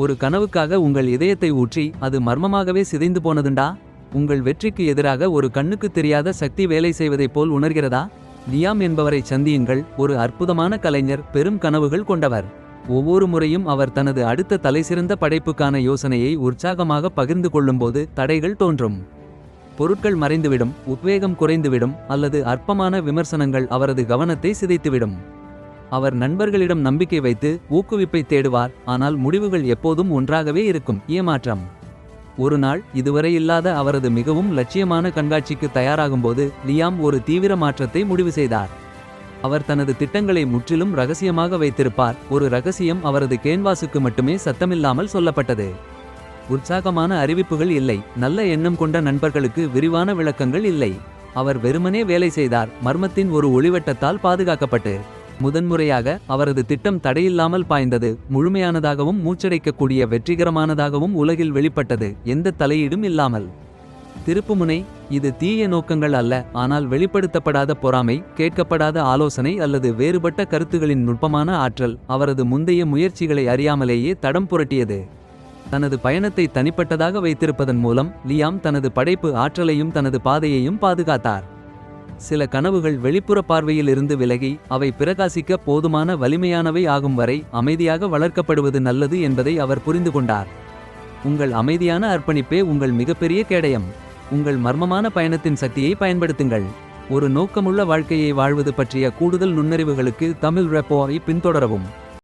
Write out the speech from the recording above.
ஒரு கனவுக்காக உங்கள் இதயத்தை ஊற்றி அது மர்மமாகவே சிதைந்து போனதுண்டா? உங்கள் வெற்றிக்கு எதிராக ஒரு கண்ணுக்குத் தெரியாத சக்தி வேலை செய்வதைப் போல் உணர்கிறதா? நியாம் என்பவரை சந்தியுங்கள். ஒரு அற்புதமான கலைஞர் பெரும் கனவுகள் கொண்டவர். ஒவ்வொரு முறையும் அவர் தனது அடுத்த தலைசிறந்த படைப்புக்கான யோசனையை உற்சாகமாக பகிர்ந்து கொள்ளும்போது தடைகள் தோன்றும். பொருட்கள் மறைந்துவிடும் உத்வேகம் குறைந்துவிடும் அல்லது அற்பமான விமர்சனங்கள் அவரது கவனத்தை சிதைத்துவிடும். அவர் நண்பர்களிடம் நம்பிக்கை வைத்து ஊக்குவிப்பை தேடுவார். ஆனால் முடிவுகள் எப்போதும் ஒன்றாகவே இருக்கும். ஏமாற்றம். ஒரு நாள் இதுவரை இல்லாத அவரது மிகவும் லட்சியமான கண்காட்சிக்கு தயாராகும்போது லியாம் ஒரு தீவிர மாற்றத்தை முடிவு செய்தார். அவர் தனது திட்டங்களை முற்றிலும் ரகசியமாக வைத்திருப்பார். ஒரு ரகசியம் அவரது கேன்வாசுக்கு மட்டுமே சத்தமில்லாமல் சொல்லப்பட்டது. உற்சாகமான அறிவிப்புகள் இல்லை. நல்ல எண்ணம் கொண்ட நண்பர்களுக்கு விரிவான விளக்கங்கள் இல்லை. அவர் வெறுமனே வேலை செய்தார். மர்மத்தின் ஒரு ஒளிவட்டத்தால் பாதுகாக்கப்பட்டு. முதன்முறையாக அவரது திட்டம் தடையில்லாமல் பாய்ந்தது முழுமையானதாகவும் மூச்சடைக்கக்கூடிய வெற்றிகரமானதாகவும் உலகில் வெளிப்பட்டது எந்த தலையீடும் இல்லாமல். திருப்புமுனை இது தீய நோக்கங்கள் அல்ல ஆனால் வெளிப்படுத்தப்படாத பொறாமை கேட்கப்படாத ஆலோசனை அல்லது வேறுபட்ட கருத்துகளின் நுட்பமான ஆற்றல் அவரது முந்தைய முயற்சிகளை அறியாமலேயே தடம் புரட்டியது. தனது பயணத்தை தனிப்பட்டதாக வைத்திருப்பதன் மூலம் லியாம் தனது படைப்பு ஆற்றலையும் தனது பாதையையும் பாதுகாத்தார். சில கனவுகள் வெளிப்புற பார்வையில் இருந்து விலகி அவை பிரகாசிக்க போதுமான வலிமையானவை ஆகும் வரை அமைதியாக வளர்க்கப்படுவது நல்லது என்பதை அவர் புரிந்து கொண்டார். உங்கள் அமைதியான அர்ப்பணிப்பே உங்கள் மிகப்பெரிய கேடயம். உங்கள் மர்மமான பயணத்தின் சக்தியை பயன்படுத்துங்கள். ஒரு நோக்கமுள்ள வாழ்க்கையை வாழ்வது பற்றிய கூடுதல் நுண்ணறிவுகளுக்கு தமிழ் ரெப்போவை பின்தொடரவும்.